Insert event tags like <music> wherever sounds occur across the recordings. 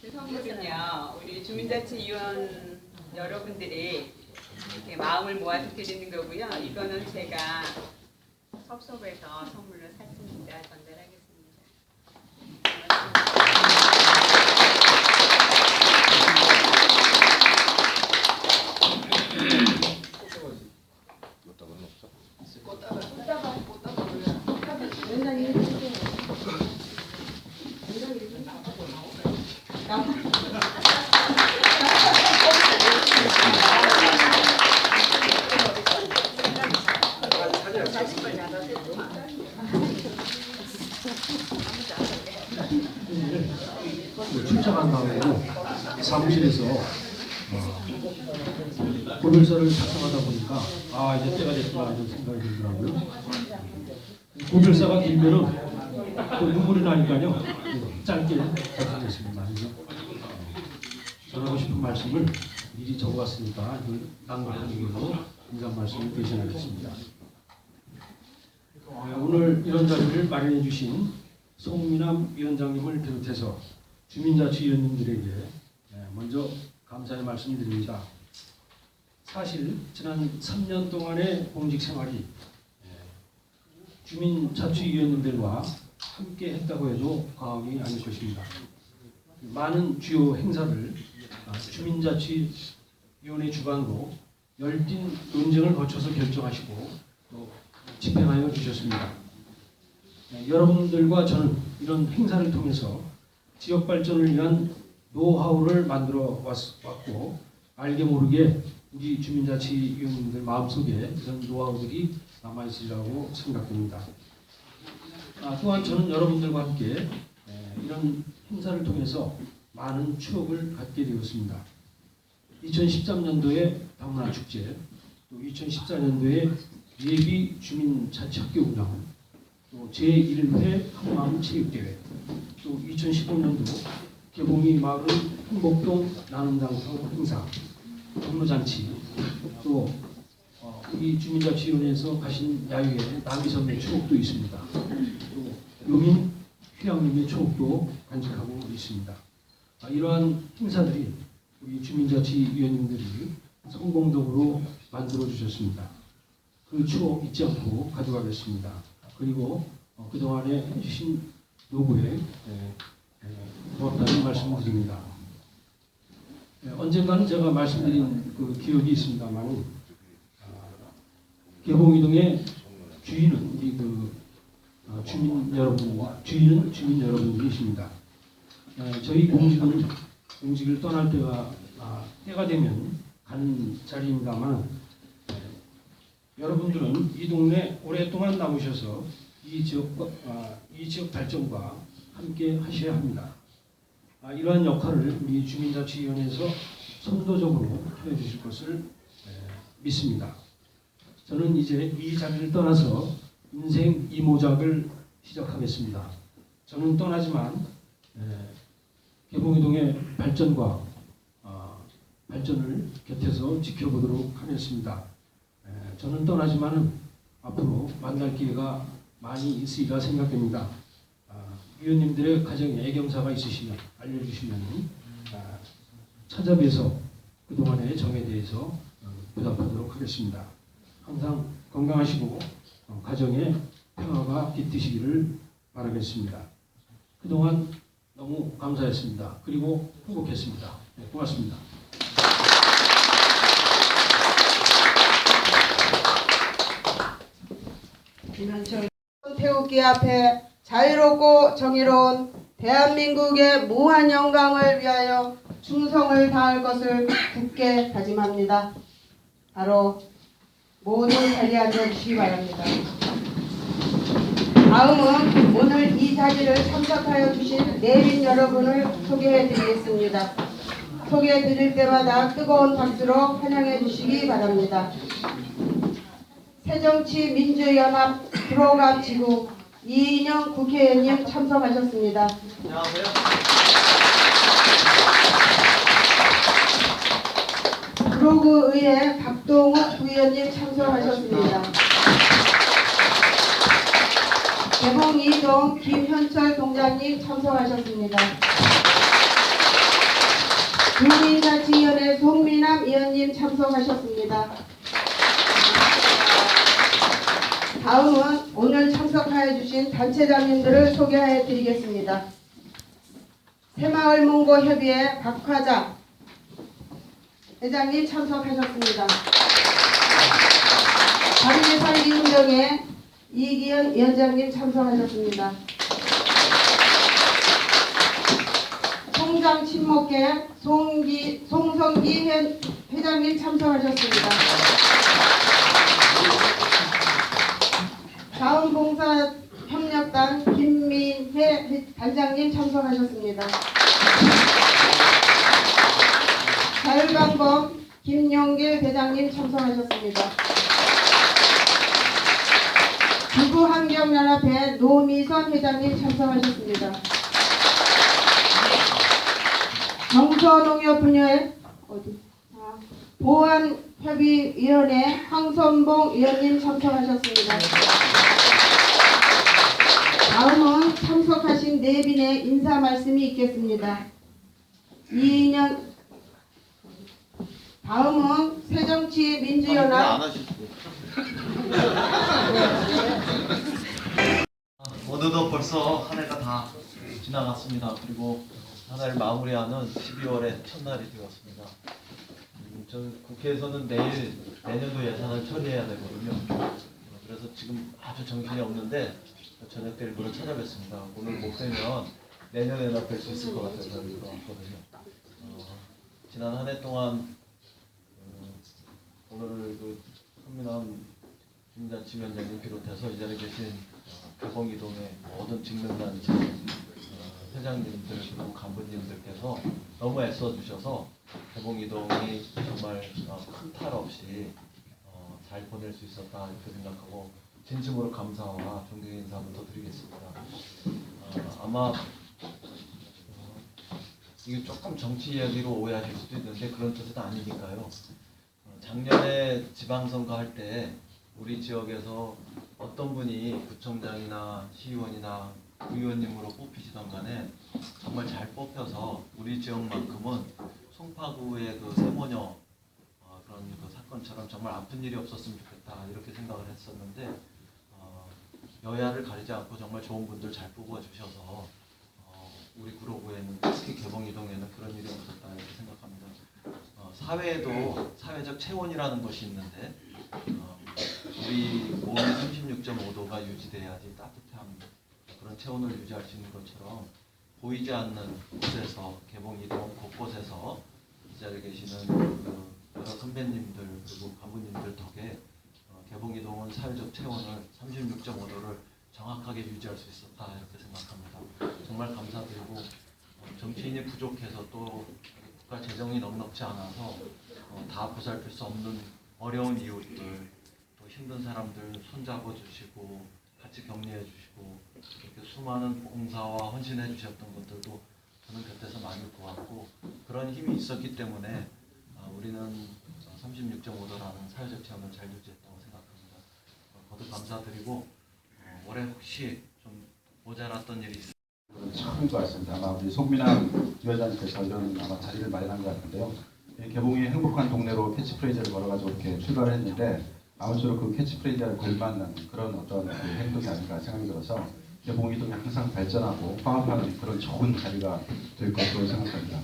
그 선물은요, 우리 주민자치위원 여러분들이 이렇게 마음을 모아서 드리는 거고요. 이거는 제가 섭섭해서 선물로 샀습니다. 전달하겠습니다. 출장한 다음에 사무실에서 어, 고별서를 작성하다 보니까 아 이제 때가 됐구나 이런 생각이 들더라고요. 고별서가 길면은 또 눈물이 나니까요 짧게 작성했습니다. 전하고 싶은 말씀을 미리 적어왔으니까 그 낭독하기 위해서 인사 말씀을 대신하겠습니다. 어, 오늘 이런 자리를 마련해 주신 송민남 위원장님을 비롯해서 주민자치위원님들에게 예, 먼저 감사의 말씀드립니다. 사실 지난 3년 동안의 공직 생활이 예, 주민자치위원님들과 함께 했다고 해도 과언이 아닐 것입니다. 많은 주요 행사를 아, 주민자치위원회 주관으로 열띤 논쟁을 거쳐서 결정하시고 또 집행하여 주셨습니다. 네, 여러분들과 저는 이런 행사를 통해서 지역 발전을 위한 노하우를 만들어 왔, 고 알게 모르게 우리 주민자치위원님들 마음속에 그런 노하우들이 남아있으리라고 생각됩니다. 아, 또한 저는 여러분들과 함께 에, 이런 행사를 통해서 많은 추억을 갖게 되었습니다. 2013년도에 당나 축제, 또 2014년도에 예비 주민자치학교 운영, 또 제1회 한마음 체육대회, 또 2015년도 개봉이 마을 흥복동 나눔장터 행사, 동로잔치, 또 어, 우리 주민자치위원회에서 가신 야유회 남이선의 추억도 있습니다. 또 요민 휴양림의 추억도 간직하고 있습니다. 아, 이러한 행사들이 우리 주민자치위원님들이 성공적으로 만들어 주셨습니다. 그 추억 잊지 않고 가져가겠습니다. 그리고 어, 그동안에 해주신 노고에 예, 예, 고맙다는 말씀을 드립니다. 예, 언젠가는 제가 말씀드린 그 기억이 있습니다만 개봉이동의 주인은 우리 그 어, 주민 여러분, 주인은 주민 여러분들이십니다. 예, 저희 공직은 공직을 떠날 때가 아, 때가 되면 가는 자리입니다만 예, 여러분들은 이 동네 오랫동안 남으셔서 이 지역과 아, 이 지역 발전과 함께 하셔야 합니다. 아, 이러한 역할을 우리 주민자치위원회에서 선도적으로 해 주실 것을 에, 믿습니다. 저는 이제 이 자리를 떠나서 인생 이모작을 시작하겠습니다. 저는 떠나지만 에, 개봉이동의 발전과 아, 발전을 곁에서 지켜보도록 하겠습니다. 에, 저는 떠나지만 앞으로 만날 기회가 많이 있으리라 생각됩니다. 아, 위원님들의 가정에 애경사가 있으시면 알려주시면 아, 찾아뵈서 그동안의 정에 대해서 어, 보답하도록 하겠습니다. 항상 건강하시고 어, 가정에 평화가 깃드시기를 바라겠습니다. 그동안 너무 감사했습니다. 그리고 행복했습니다. 네, 고맙습니다. 태극기 앞에 자유롭고 정의로운 대한민국의 무한 영광을 위하여 충성을 다할 것을 굳게 다짐합니다. 바로 모두 자리에 앉아 주시기 바랍니다. 다음은 오늘 이 자리를 참석하여 주신 내빈 여러분을 소개해 드리겠습니다. 소개해 드릴 때마다 뜨거운 박수로 환영해 주시기 바랍니다. 새정치민주연합 프로감 지구 이인영 국회의원님 참석하셨습니다. 프로그의회 박동욱 부의원님 참석하셨습니다. 개봉 이동 김현철 동장님 참석하셨습니다. 주민자치위원회 송미남 위원님 참석하셨습니다. 다음은 오늘 참석하여 주신 단체장님들을 소개해 드리겠습니다. 새마을 문고 협의회 박화자 회장님 참석하셨습니다. 바르게 살기 운동회 이기현 위원장님 참석하셨습니다. 송장 친목회 송기, 송성기 회, 회장님 참석하셨습니다. 자원봉사협력단 김민혜 단장님 참석하셨습니다. 자율방법 김용길 대장님 참석하셨습니다. 지구환경연합회 노미선 회장님 참석하셨습니다. 정서농협 분야회 어디? 아, 보안협의위원회 황선봉 위원님 참석하셨습니다. 다음은 참석하신 네 분의 인사 말씀이 있겠습니다. 이인영 다음은 새정치민주연합 안 하실 어느덧 벌써 한 해가 다 지나갔습니다. 그리고 한 해를 마무리하는 12월의 첫날이 되었습니다. 음, 저 국회에서는 내일 내년도 예산을 처리해야 되거든요. 어, 그래서 지금 아주 정신이 없는데 저녁 때 일부러 찾아뵙습니다. 오늘 못 뵈면 내년에나 뵐 수 있을 것 같아서 일부러 왔거든요. 어, 지난 한 해 동안 음, 오늘 그 현민남 김자치위원장님 비롯해서 이 자리에 계신 어, 개봉이동의 모든 직능단체 어, 회장님들 그리고 간부님들께서 너무 애써주셔서 개봉이동이 정말 어, 큰탈 없이 어, 잘 보낼 수 있었다 이렇게 생각하고 진심으로 감사와 존경 인사부터 드리겠습니다. 어, 아마 어, 이게 조금 정치 이야기로 오해하실 수도 있는데 그런 뜻은 아니니까요. 어, 작년에 지방선거 할 때 우리 지역에서 어떤 분이 구청장이나 시의원이나 의원님으로 뽑히시던 간에 정말 잘 뽑혀서 우리 지역만큼은 송파구의 그 세모녀 어, 그런 그 사건처럼 정말 아픈 일이 없었으면 좋겠다 이렇게 생각을 했었는데 어, 여야를 가리지 않고 정말 좋은 분들 잘 뽑아주셔서 어, 우리 구로구에는 특히 개봉이동에는 그런 일이 없었다 이렇게 생각합니다. 어, 사회에도 사회적 체온이라는 것이 있는데 어, 우리 몸이 36.5도가 유지돼야지 따뜻한 그런 체온을 유지할 수 있는 것처럼 보이지 않는 곳에서 개봉이동 곳곳에서 이 자리에 계시는 그 여러 선배님들 그리고 간부님들 덕에 어, 개봉이동은 사회적 체온을 36.5도를 정확하게 유지할 수 있었다 이렇게 생각합니다. 정말 감사드리고 어, 정치인이 부족해서 또 국가 재정이 넉넉지 않아서 어, 다 보살필 수 없는 어려운 이웃들 또 힘든 사람들 손잡아 주시고 같이 격려해 주시고 이렇게 수많은 봉사와 헌신해 주셨던 것들도 저는 곁에서 많이 보았고 그런 힘이 있었기 때문에 아, 우리는 36.5도라는 사회적 체험을 잘 생각합니다. 감사드리고 어, 올해 혹시 좀 모자랐던 일이 있참 좋았습니다. 아마 우리 송민환 위원장님께서 이런 아마 자리를 마련한 것 같은데요. 이 개봉이 행복한 동네로 캐치프레이즈를 걸어가지고 이렇게 출발을 했는데 아무쪼록 그 캐치프레이즈에 걸맞는 그런 어떤 그 행동이 아닌가 생각이 들어서 개봉 이동이 항상 발전하고 화합하는 그런 좋은 자리가 될 것으로 생각합니다.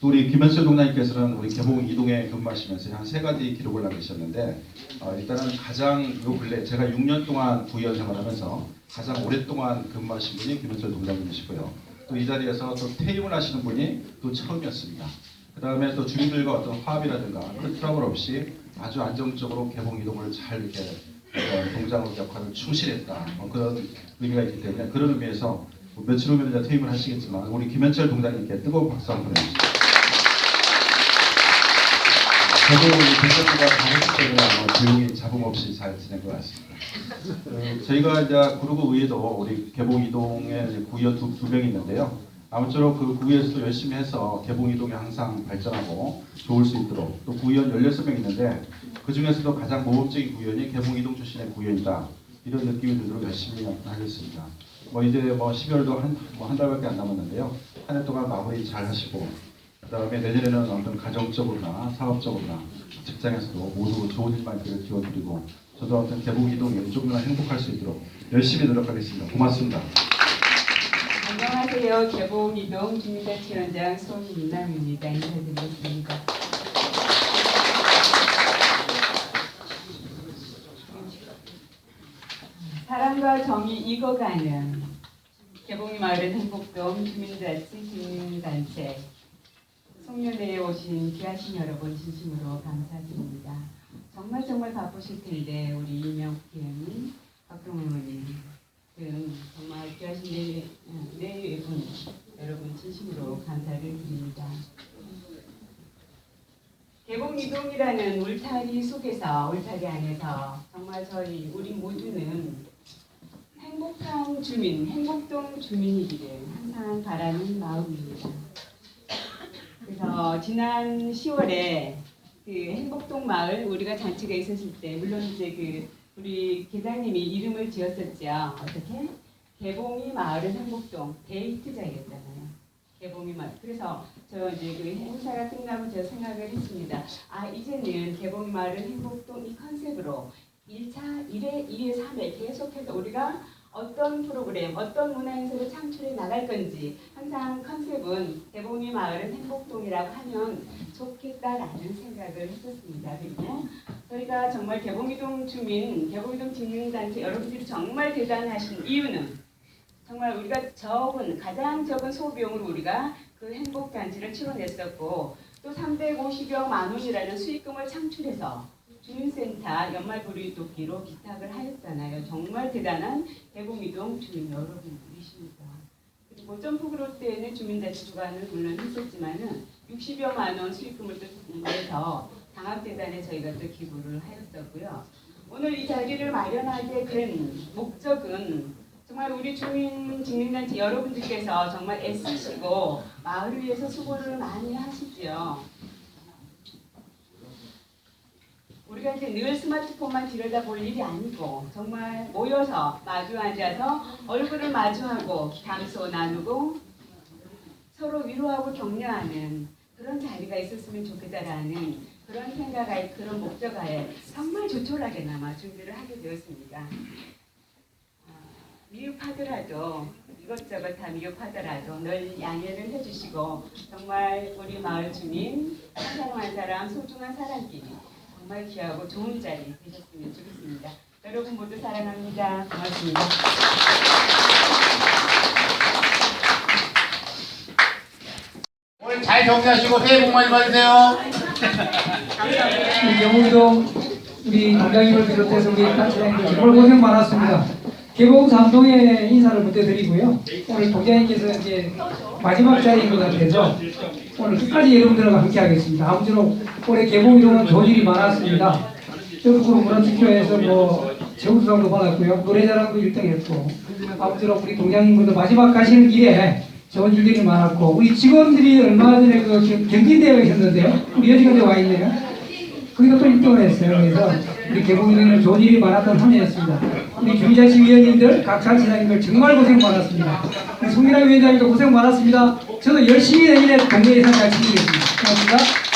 또 우리 김현철 동장님께서는 우리 개봉 이동에 근무하시면서 한 세 가지 기록을 남기셨는데 어, 일단은 가장 요 근래 제가 6년 동안 구의원 생활하면서 가장 오랫동안 근무하신 분이 김현철 동장님이시고요. 또 이 자리에서 또 퇴임을 하시는 분이 또 처음이었습니다. 그 다음에 또 주민들과 어떤 화합이라든가 그런 트러블 없이 아주 안정적으로 개봉 이동을 잘 이렇게 어떤 동장으로 역할을 충실했다. 뭐 그런 의미가 있기 때문에 그런 의미에서 뭐 며칠 후면 이제 퇴임을 하시겠지만 우리 김현철 동장님께 뜨거운 박수 한번 보내주시죠. 저도 이 대표가 잘했기 때문에 아마 조용히 잡음 없이 잘 지낸 것 같습니다. 그 저희가 이제 구로구 의회도 우리 개봉 이동에 구의원 두, 두 명이 있는데요. 아무쪼록 그 구의에서도 열심히 해서 개봉 이동이 항상 발전하고 좋을 수 있도록 또 구의원 16명 있는데 그 중에서도 가장 모범적인 구의원이 개봉 이동 출신의 구의원이다. 이런 느낌이 들도록 열심히 하겠습니다. 뭐 이제 뭐 12월도 한, 뭐 한 달밖에 안 남았는데요. 한 해 동안 마무리 잘 하시고 그 다음에 내년에는 어떤 가정적으로나 사업적으로나 직장에서도 모두 좋은 일만 있기를 기원드리고 저도 어떤 개봉이동 조금이나 행복할 수 있도록 열심히 노력하겠습니다. 고맙습니다. 안녕하세요. 개봉 이동 주민자치위원장 손민남입니다. 인사드리겠습니다. 사랑과 정이 익어가는 개봉이 마을은 행복동 주민자치 기능단체 송년회에 오신 귀하신 여러분 진심으로 감사드립니다. 정말 정말 바쁘실 텐데 우리 이명 PM, 박동원 의원님 등 정말 귀하신 네, 네 분, 여러분 진심으로 감사를 드립니다. 개봉이동이라는 울타리 속에서 울타리 안에서 정말 저희 우리 모두는 행복한 주민, 행복동 주민이기를 항상 바라는 마음입니다. 그래서 지난 10월에 그 행복동 마을 우리가 잔치가 있었을 때 물론 이제 그 우리 계장님이 이름을 지었었죠. 어떻게? 개봉이 마을은 행복동 데이트장이었잖아요. 개봉이 마을. 그래서 저 이제 그 행사가 끝나고 제가 생각을 했습니다. 아 이제는 개봉이 마을은 행복동 이 컨셉으로 1차, 1회, 2회, 3회 계속해서 우리가 어떤 프로그램, 어떤 문화 행사를 창출해 나갈 건지 항상 컨셉은 개봉이 마을은 행복동이라고 하면 좋겠다라는 생각을 했었습니다. 그리고 저희가 정말 개봉이동 주민, 개봉이동 주민단체 여러분들이 정말 대단하신 이유는 정말 우리가 적은 가장 적은 소비용으로 우리가 그 행복단지를 치러냈었고 또 350여 만 원이라는 수익금을 창출해서 주민센터 연말부리도끼로 기탁을 하였잖아요. 정말 대단한 개봉이동 주민 여러분들이십니다. 그리고 점프그룹 때는 주민자치 주관을 물론 했었지만은 60여 만 원 수익금을 또 내서 당합재단에 저희가 또 기부를 하였었고요. 오늘 이 자리를 마련하게 된 목적은 정말 우리 주민 직능단체 여러분들께서 정말 애쓰시고 마을을 위해서 수고를 많이 하시죠. 우리가 이제 늘 스마트폰만 들여다 볼 일이 아니고 정말 모여서 마주 앉아서 얼굴을 마주하고 담소 나누고 서로 위로하고 격려하는 그런 자리가 있었으면 좋겠다라는 그런 생각에 그런 목적하에 정말 조촐하게나마 준비를 하게 되었습니다. 아, 미흡하더라도 이것저것 다 미흡하더라도 늘 양해를 해주시고 정말 우리 마을 주민 한 사람 한 사람 소중한 사람끼리 정말 귀하고 좋은 자리 되셨으면 좋겠습니다. 여러분 모두 사랑합니다. 고맙습니다. 오늘 잘 정리하시고 새해 복 많이 받으세요. <laughs> 우리 경북도 우리 동장님을 비롯해서 우리 단체장님들 정말 고생 많았습니다. 개봉 삼동에 인사를 먼저 드리고요. 오늘 동장님께서 이제 마지막 것 같아서 오늘 끝까지 여러분들과 함께 하겠습니다. 아무쪼록 올해 개봉이동은 일이 많았습니다. 전국으로 문화투표에서 뭐 최우수상도 받았고요. 노래자랑도 1등 했고 아무쪼록 우리 동장님들도 마지막 가시는 길에 좋은 일들이 많았고 우리 직원들이 얼마 전에 그 경- 경진대회가 있었는데요. 우리 여직원들 와 있네요. 거기도 또 1등을 했어요. 그래서 우리 개봉이는 좋은 일이 많았던 한 해였습니다. 우리 주민자치위원님들, 각 장치장님들 정말 고생 많았습니다. 송민아 위원장님도 고생 많았습니다. 저도 열심히 내년에 동네 예산 잘 챙기겠습니다. 고맙습니다.